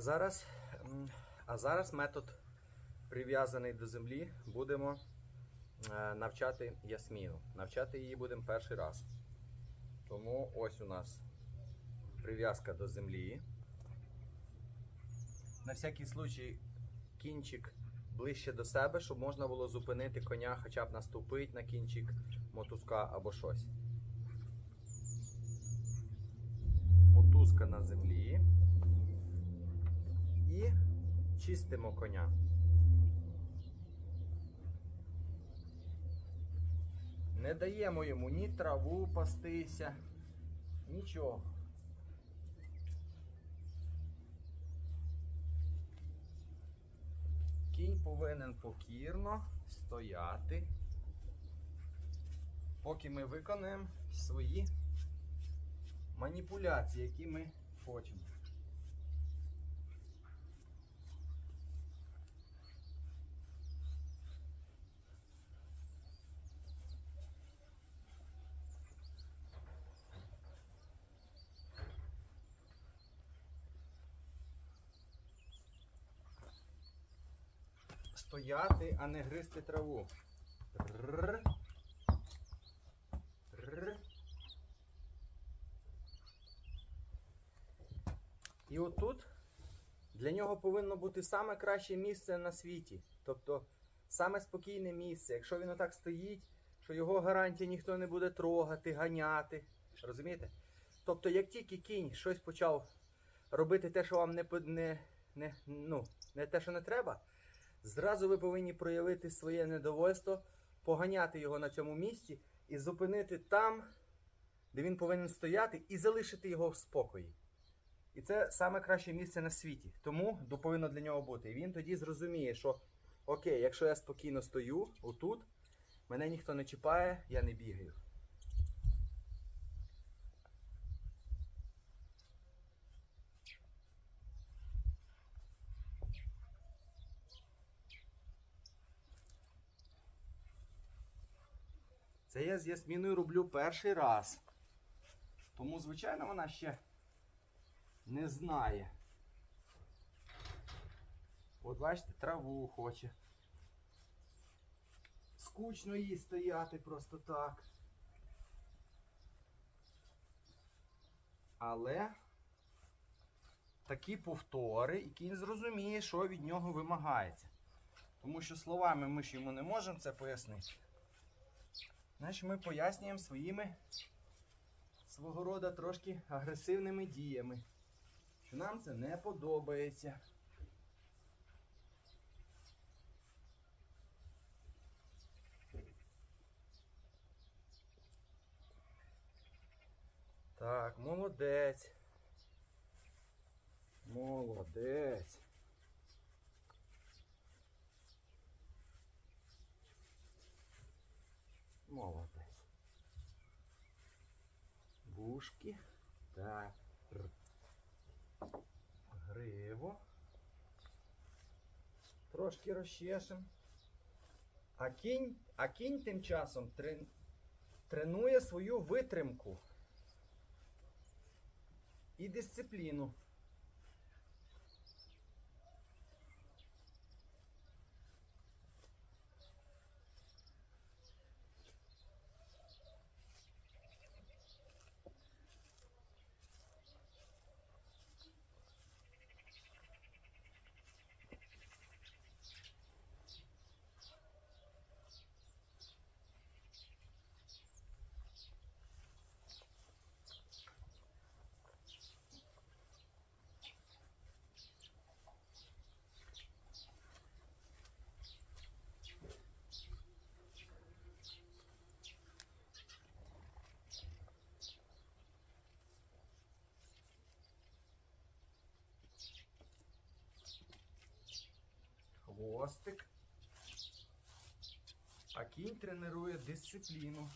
А зараз, а зараз метод прив'язаний до землі. Будемо е, навчати Ясміну. Навчати її будемо перший раз. Тому ось у нас прив'язка до землі. На всякий случай кінчик ближче до себе, щоб можна було зупинити коня, хоча б наступити на кінчик мотузка або щось. Мотузка на землі. І чистимо коня. Не даємо йому ні траву пастися, нічого. Кінь повинен покірно стояти, поки ми виконаємо свої маніпуляції, які ми хочемо. Стояти, а не гризти траву. І отут для нього повинно бути саме краще місце на світі. Тобто саме спокійне місце. Якщо він отак стоїть, що його гарантія ніхто не буде трогати, ганяти. Розумієте? Тобто, як тільки кінь щось почав робити те, що вам не, не, не, ну, не те, що не треба, зразу ви повинні проявити своє недовольство, поганяти його на цьому місці і зупинити там, де він повинен стояти, і залишити його в спокої. І це саме краще місце на світі. Тому повинно для нього бути. І він тоді зрозуміє, що окей, якщо я спокійно стою отут, мене ніхто не чіпає, я не бігаю. Це я з Ясміною роблю перший раз. Тому, звичайно, вона ще не знає. От бачите, траву хоче. Скучно їй стояти просто так. Але такі повтори, і кінь зрозуміє, що від нього вимагається. Тому що словами ми ж йому не можемо це пояснити. Значить, ми пояснюємо своїми свого роду трошки агресивними діями що нам це не подобається. Так, молодець. Молодець. Молодець. Вушки. Так. Гриву. Трошки розчешем. А кінь, а кінь тим часом трен, тренує свою витримку і дисципліну. Хвостик. А кінь тренує дисципліну.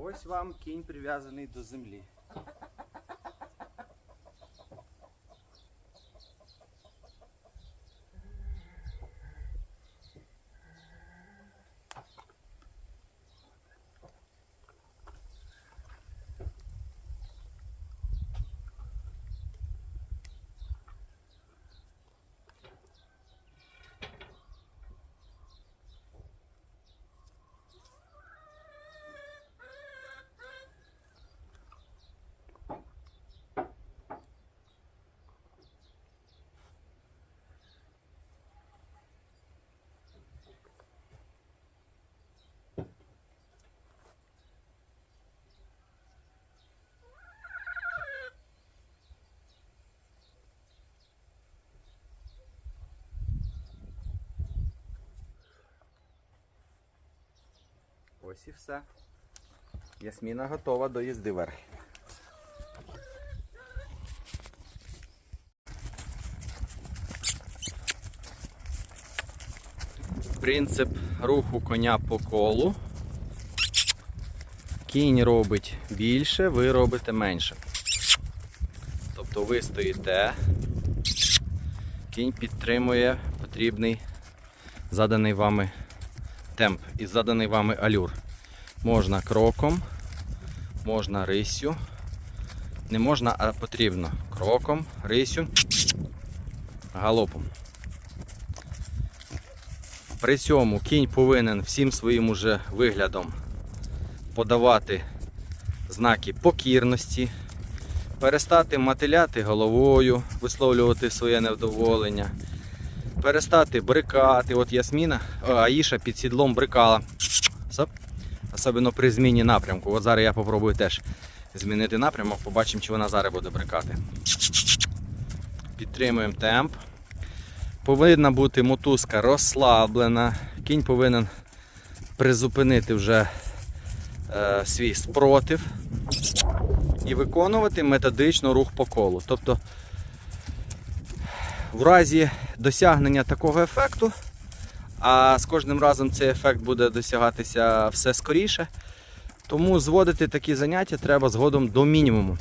Ось вам кінь прив'язаний до землі. Ось і все. Ясміна готова до їзди верхи. Принцип руху коня по колу. Кінь робить більше, ви робите менше. Тобто ви стоїте, кінь підтримує потрібний заданий вами темп і заданий вами алюр. Можна кроком, можна рисю. Не можна, а потрібно. Кроком, рисю, галопом. При цьому кінь повинен всім своїм уже виглядом подавати знаки покірності, перестати мотиляти головою, висловлювати своє невдоволення, перестати брикати. От Ясміна, Аїша під сідлом брикала. Особливо при зміні напрямку. От зараз я попробую теж змінити напрямок, побачимо, чи вона зараз буде брикати. Підтримуємо темп. Повинна бути мотузка розслаблена. Кінь повинен призупинити вже е, свій спротив і виконувати методично рух по колу. Тобто, в разі досягнення такого ефекту, а з кожним разом цей ефект буде досягатися все скоріше, тому зводити такі заняття треба згодом до мінімуму.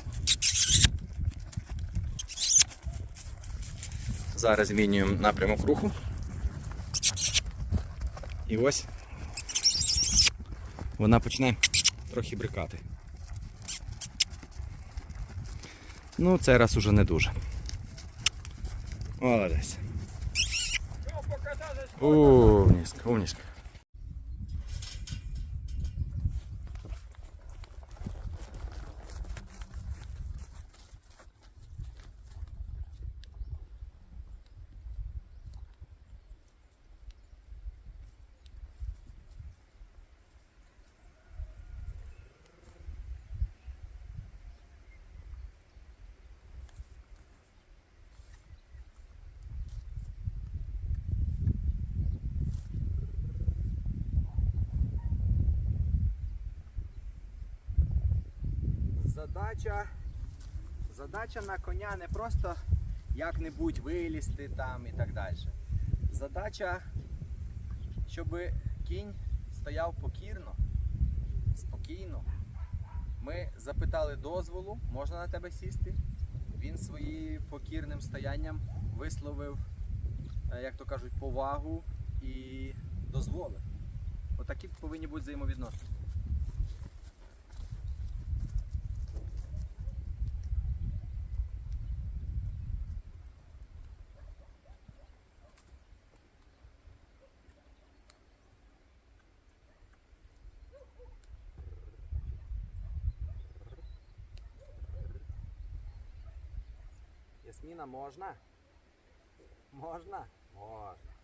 Зараз змінюємо напрямок руху. І ось вона почне трохи брикати. Ну, цей раз уже не дуже. Молодець. Умніська, умніська. Задача, задача на коня не просто як-небудь вилізти там і так далі. Задача, щоб кінь стояв покірно, спокійно. Ми запитали дозволу, можна на тебе сісти. Він своїм покірним стоянням висловив, е, як то кажуть, повагу і дозволив. Отакі повинні бути взаємовідносини. Ясміна, можна? Можна? Можна.